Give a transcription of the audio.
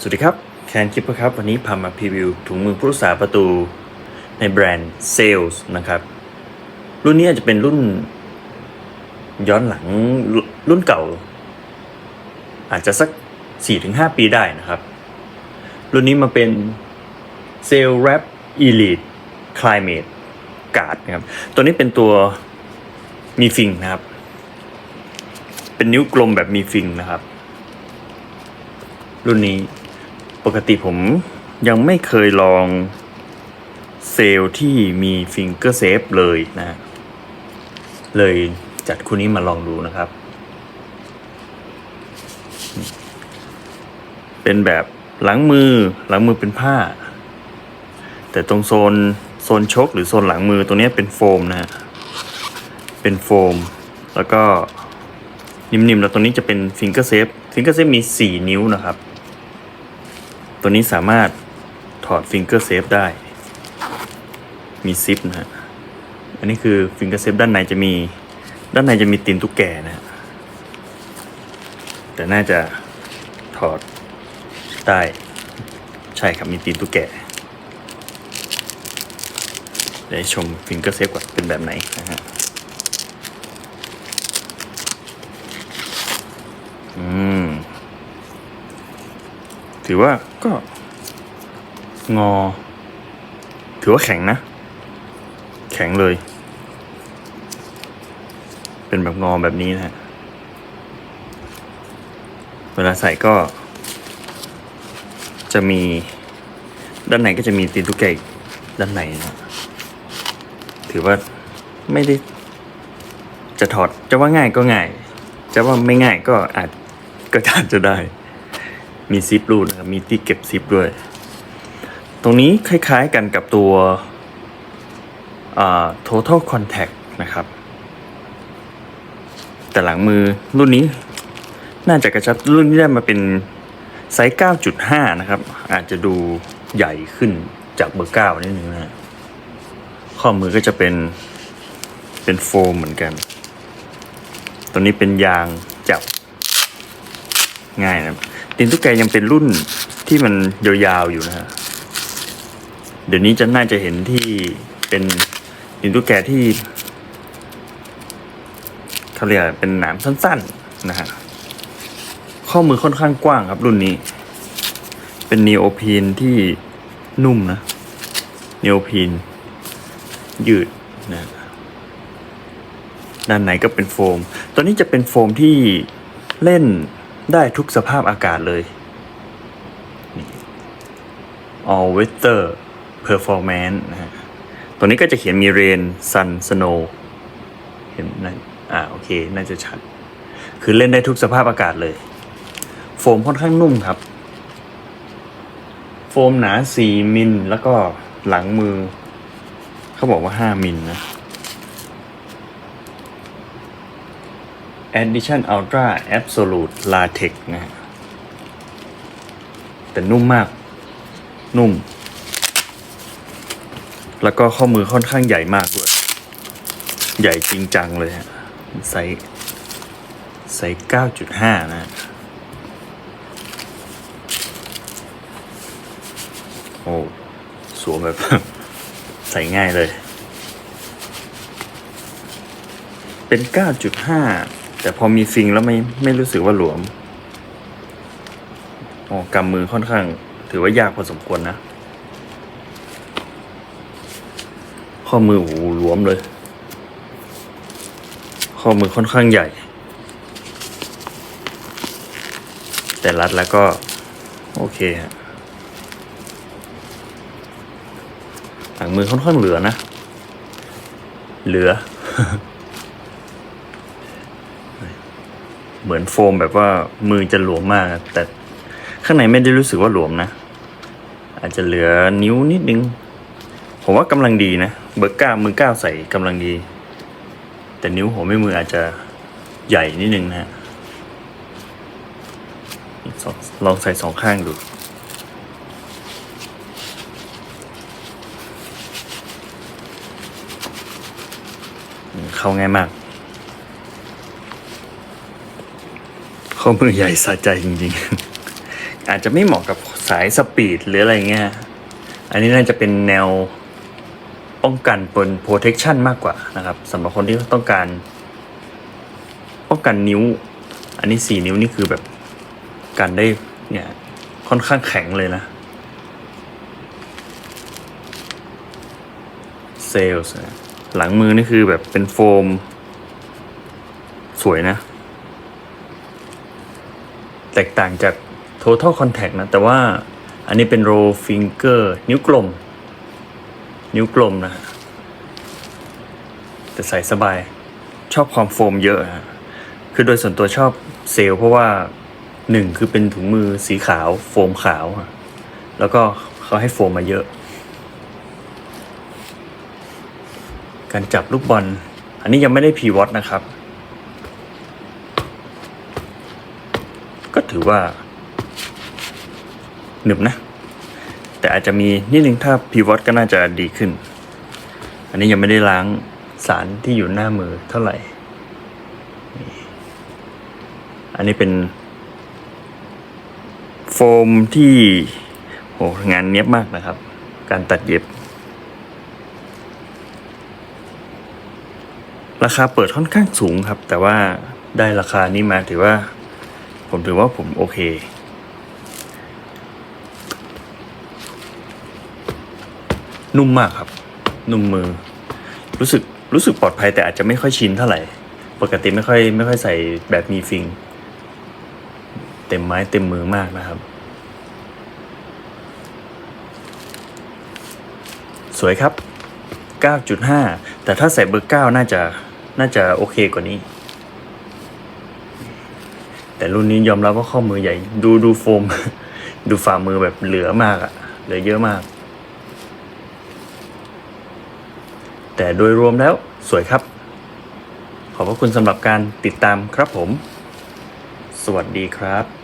สวัสดีครับ แคนคิปครับ วันนี้พามาพรีวิวถุงมือผู้รักษาประตูในแบรนด์เซลส์นะครับ รุ่นนี้อาจจะเป็นรุ่น ย้อนหลังรุ่นเก่า อาจจะสัก 4-5 ปีได้นะครับ รุ่นนี้มาเป็นเซลแรป Elite Climate Guard นะครับ ตัวนี้เป็นตัวมีฟิงนะครับ เป็นนิ้วกลมแบบมีฟิงนะครับ รุ่นนี้ ปกติผมยังไม่เคยลองเซลล์ที่มีฟิงเกอร์เซฟเลยนะ เลยจัดคู่นี้มาลองดูนะครับ เป็นแบบหลังมือหลังมือเป็นผ้า แต่ตรงโซนโซนชกหรือโซนหลังมือตรงนี้เป็นโฟมนะฮะเป็นโฟม แล้วก็นิ่มๆแล้วตรงนี้จะเป็นฟิงเกอร์เซฟฟิงเกอร์เซฟมี 4 นิ้วนะครับ ตัวนี้สามารถถอดฟิงเกอร์เซฟได้ มีซิปนะฮะ อันนี้คือฟิงเกอร์เซฟด้านในจะมี ด้านในจะมีตีนตุ๊กแกนะฮะ แต่น่าจะถอดได้ ใช่ครับมีตีนตุ๊กแกเดี๋ยวให้ชมฟิงเกอร์เซฟก่อนเป็นแบบไหนนะฮะ อืม ถือว่าก็งอ ถือว่าแข็งนะ แข็งเลย เป็นแบบงอแบบนี้นะฮะเวลาใส่ก็ จะมีด้านในก็จะมีตีนตุ๊กแกด้านในนะถือว่าไม่ได้ จะถอดจะว่าง่ายก็ง่าย จะว่าไม่ง่ายก็อาจก็อาจจะได้ มีซิปรูดนะครับมีที่เก็บซิปด้วย ตรงนี้คล้ายๆกันกับตัว total contact นะครับ แต่หลังมือรุ่นนี้น่าจะกระชับรุ่นที่ได้มาเป็นไซส์ 9.5 นะครับ อาจจะดูใหญ่ขึ้นจากเบอร์ 9 นิดนึงนะฮะข้อมือก็จะเป็นเป็นโฟมเหมือนกัน ตัวนี้เป็นยางจับง่ายนะครับ ตีนตุ๊กแกยังเป็นรุ่นที่มันยาวๆอยู่นะฮะเดี๋ยวนี้จะน่าจะเห็นที่เป็นตีนตุ๊กแกที่เขาเรียกเป็นหนามสั้นๆนะฮะข้อมือค่อนข้างกว้างครับรุ่นนี้ เป็นนีโอพีนที่นุ่มนะนีโอพีนยืดนะด้านในก็เป็นโฟม ตัวนี้จะเป็นโฟมที่เล่น ได้ทุกสภาพอากาศเลย all weather performance นะฮะตัวนี้ก็จะเขียนมี rain sun snow เห็นนะอ่าโอเค น่าจะชัด คือเล่นได้ทุกสภาพอากาศเลย โฟมค่อนข้างนุ่มครับ โฟมหนา 4 มิล แล้วก็หลังมือ เขาบอกว่า 5 มิลนะ Edition Ultra Absolute Latex นะฮะแต่นุ่มมาก นุ่ม แล้วก็ข้อมือค่อนข้างใหญ่มากด้วย ใหญ่จริงจังเลยฮะไซส์ไซส์9.5 นะฮะโอ้ สวมแบบ ใส่ง่ายเลย เป็น 9.5 แต่พอมีฟิงแล้วไม่ไม่รู้สึกว่าหลวมอ๋อกำมือค่อนข้าง ถือว่ายากพอสมควรนะ ข้อมือโอ้โหหลวมเลย ข้อมือค่อนข้างใหญ่ แต่รัดแล้วก็ โอเคฮะหลังมือค่อนข้างเหลือนะ เหลือ เหมือนโฟมแบบว่ามือจะหลวมมาก แต่ข้างในไม่ได้รู้สึกว่าหลวมนะ อาจจะเหลือนิ้วนิดนึง ผมว่ากำลังดีนะ เบอร์เก้ามือเก้าใส่กำลังดี แต่นิ้วหัวแม่มืออาจจะใหญ่นิดนึงนะฮะลองใส่สองข้างดูเข้าง่ายมาก ข้อมือใหญ่สะใจจริงๆ อาจจะไม่เหมาะกับสายสปีดหรืออะไรเงี้ย อันนี้น่าจะเป็นแนวป้องกันบน protection มากกว่านะครับสำหรับคนที่ต้องการ ป้องกันนิ้ว อันนี้สี่นิ้วนี่คือแบบกันได้เนี่ยค่อนข้างแข็งเลยนะเซลส์หลังมือนี่คือแบบเป็นโฟม สวยนะ แตกต่างจาก total contact นะ แต่ว่าอันนี้เป็น roll finger นิ้วกลม นิ้วกลมนะ แต่ใส่สบาย ชอบความโฟมเยอะฮะคือโดยส่วนตัวชอบเซลเพราะว่าหนึ่งคือเป็นถุงมือสีขาว โฟมขาว แล้วก็เขาให้โฟมมาเยอะ การจับลูกบอล อันนี้ยังไม่ได้พีวอตนะครับ ถือว่าหนึบนะ แต่อาจจะมีนิดนึงถ้าพีวอตก็น่าจะดีขึ้น อันนี้ยังไม่ได้ล้างสารที่อยู่หน้ามือเท่าไหร่ อันนี้เป็นโฟมที่โหงานเนี้ยบมากนะครับ การตัดเย็บ ราคาเปิดค่อนข้างสูงครับ แต่ว่าได้ราคานี้มาถือว่า ผมถือว่าผมโอเค นุ่มมากครับ นุ่มมือ รู้สึกรู้สึกปลอดภัยแต่อาจจะไม่ค่อยชินเท่าไหร่ ปกติไม่ค่อยไม่ค่อยใส่แบบมีฟิง เต็มไม้เต็มมือมากนะครับ สวยครับ 9.5 แต่ถ้าใส่เบอร์ 9 น่าจะน่าจะโอเคกว่านี้ แต่รุ่นนี้ยอมรับว่าข้อมือใหญ่ ดูดูโฟม ดูฝ่ามือแบบเหลือมากอะเหลือเยอะมาก แต่โดยรวมแล้วสวยครับ ขอบพระคุณสำหรับการติดตามครับผม สวัสดีครับ